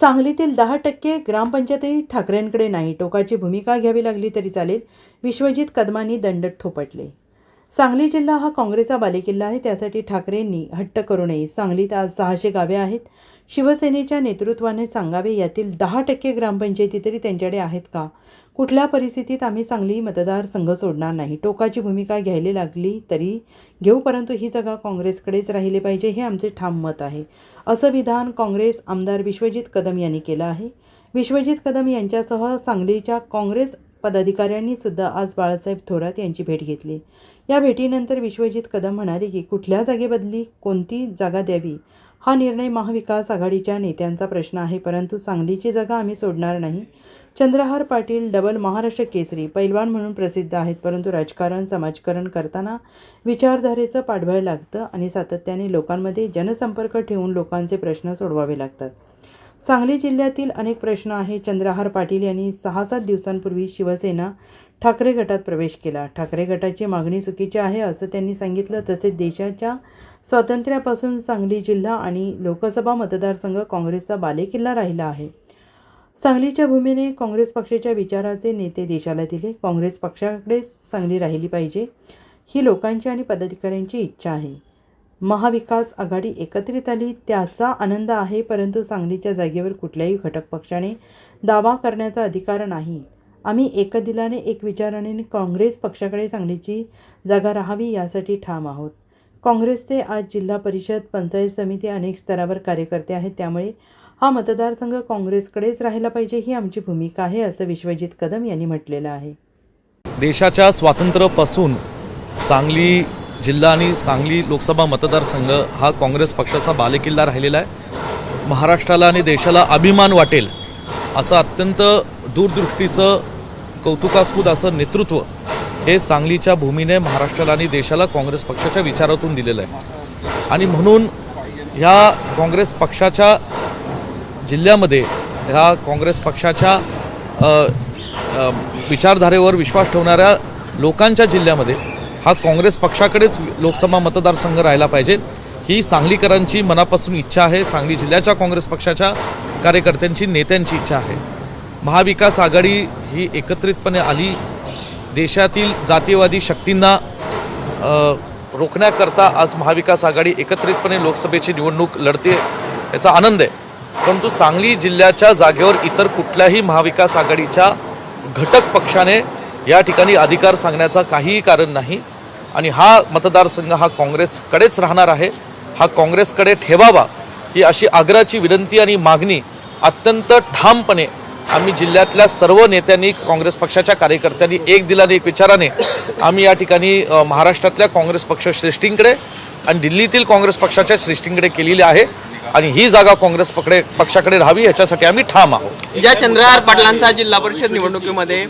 सांगलीतील दहा टक्के ग्रामपंचायतही ठाकरेंकडे नाही. टोकाची भूमिका घ्यावी लागली तरी चालेल. विश्वजित कदमांनी दंड थोपटले सांगली जिल्हा हा काँग्रेसचा बालेकिल्ला आहे. त्यासाठी ठाकरेंनी हट्ट करू नये. सांगलीत आज सहाशे गावे आहेत. शिवसेनेच्या नेतृत्वाने सांगावे यातील दहा टक्के ग्रामपंचायती तरी त्यांच्याकडे आहेत का? कुठल्या परिस्थितीत आम्ही सांगली मतदारसंघ सोडणार नाही? टोकाची भूमिका घ्यायला लागली तरी घेऊ परंतु ही जागा काँग्रेसकडेच राहिली पाहिजे हे आमचे ठाम मत आहे. असं विधान काँग्रेस आमदार विश्वजित कदम यांनी केलं आहे. विश्वजित कदम यांच्यासह सांगलीच्या काँग्रेस पदाधिकाऱ्यांनी सुद्धा आज बाळासाहेब थोरात यांची भेट घेतली. या भेटीनंतर विश्वजित कदम म्हणाले की कुठल्या जागेबदली कोणती जागा द्यावी? हा निर्णय महाविकास आघाडीच्या नेत्यांचा प्रश्न आहे परंतु सांगलीची जागा आम्ही सोडणार नाही. चंद्रहार पाटील डबल महाराष्ट्र केसरी पैलवान म्हणून प्रसिद्ध आहेत परंतु राजकारण समाजकारण करताना विचारधारेचं पाठबळ लागतं आणि सातत्याने लोकांमध्ये जनसंपर्क ठेवून लोकांचे प्रश्न सोडवावे लागतात. सांगली जिल्ह्यातील अनेक प्रश्न आहे. चंद्रहार पाटील यांनी सहा सात दिवसांपूर्वी शिवसेना ठाकरे गटात प्रवेश केला. ठाकरे गटाची मागणी चुकीची आहे असं त्यांनी सांगितलं. तसेच देशाच्या स्वातंत्र्यापासून सांगली जिल्हा आणि लोकसभा मतदारसंघ काँग्रेसचा बालेकिल्ला राहिला आहे. सांगलीच्या भूमीने काँग्रेस पक्षाच्या विचाराचे नेते देशाला दिले. काँग्रेस पक्षाकडेच सांगली राहिली पाहिजे ही लोकांची आणि पदाधिकाऱ्यांची इच्छा आहे. महाविकास आघाडी एकत्रित आली त्याचा आनंद आहे परंतु सांगलीच्या जागेवर कुठल्याही घटक पक्षाने दावा करण्याचा अधिकार नाही. आम्ही एकदिलाने एक विचाराने काँग्रेस पक्षाकडे सांगलीची जागा राहावी यासाठी ठाम आहोत. काँग्रेसचे आज जिल्हा परिषद पंचायत समिती अनेक स्तरावर कार्यकर्ते आहेत. त्यामुळे हा मतदारसंघ काँग्रेसकडेच राहिला पाहिजे ही आमची भूमिका आहे असं विश्वजित कदम यांनी म्हटलेलं आहे. देशाच्या स्वातंत्र्यापासून सांगली जिल्हा आणि सांगली लोकसभा मतदारसंघ हा काँग्रेस पक्षाचा बालेकिल्ला राहिलेला आहे. महाराष्ट्राला आणि देशाला अभिमान वाटेल असं अत्यंत दूरदृष्टीचं कौतुकास्पद असं नेतृत्व हे सांगलीच्या भूमीने महाराष्ट्राला आणि देशाला काँग्रेस पक्षाच्या विचारातून दिलेलं आहे. आणि म्हणून ह्या काँग्रेस पक्षाच्या जिल्ह्यामध्ये ह्या काँग्रेस पक्षाच्या विचारधारेवर विश्वास ठेवणाऱ्या लोकांच्या जिल्ह्यामध्ये हा काँग्रेस पक्षाकडेच लोकसभा मतदारसंघ राहिला पाहिजे. ही सांगलीकरांची मनापासून इच्छा आहे सांगली जिल्ह्याच्या काँग्रेस पक्षाच्या कार्यकर्त्यांची नेत्यांची इच्छा आहे. महाविकास आघाडी ही एकत्रितपणे आली. देशातील जातीयवादी शक्तींना रोखण्याकरता आज महाविकास आघाडी एकत्रितपणे लोकसभेची निवडणूक लढते याचा आनंद आहे. परंतु सांगली जिल्ह्याच्या जागेवर इतर कुठल्याही महाविकास आघाडीच्या घटक पक्षाने या ठिकाणी अधिकार सांगण्याचा काहीही कारण नाही. आणि हा मतदारसंघ हा काँग्रेसकडेच राहणार आहे. हा काँग्रेसकडे ठेवावा ही अशी आग्रहाची विनंती आणि मागणी अत्यंत ठामपणे आम्ही जिल्ह्यातल्या सर्व नेत्यांनी काँग्रेस पक्षाच्या कार्यकर्त्यांनी एक दिलाने एक विचाराने आम्ही या ठिकाणी महाराष्ट्रातल्या काँग्रेस पक्ष श्रेष्ठींकडे आणि दिल्लीतील काँग्रेस पक्षाच्या श्रेष्ठींकडे केलेली आहे आणि ही जागा काँग्रेस पकडे पक्षाकडे राहावी याच्यासाठी आम्ही ठाम आहोत. ज्या चंद्रहार पाटलांचा जिल्हा परिषद निवडणुकीमध्ये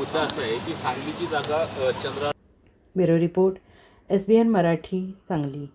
bureau report S B N Marathi Sangli.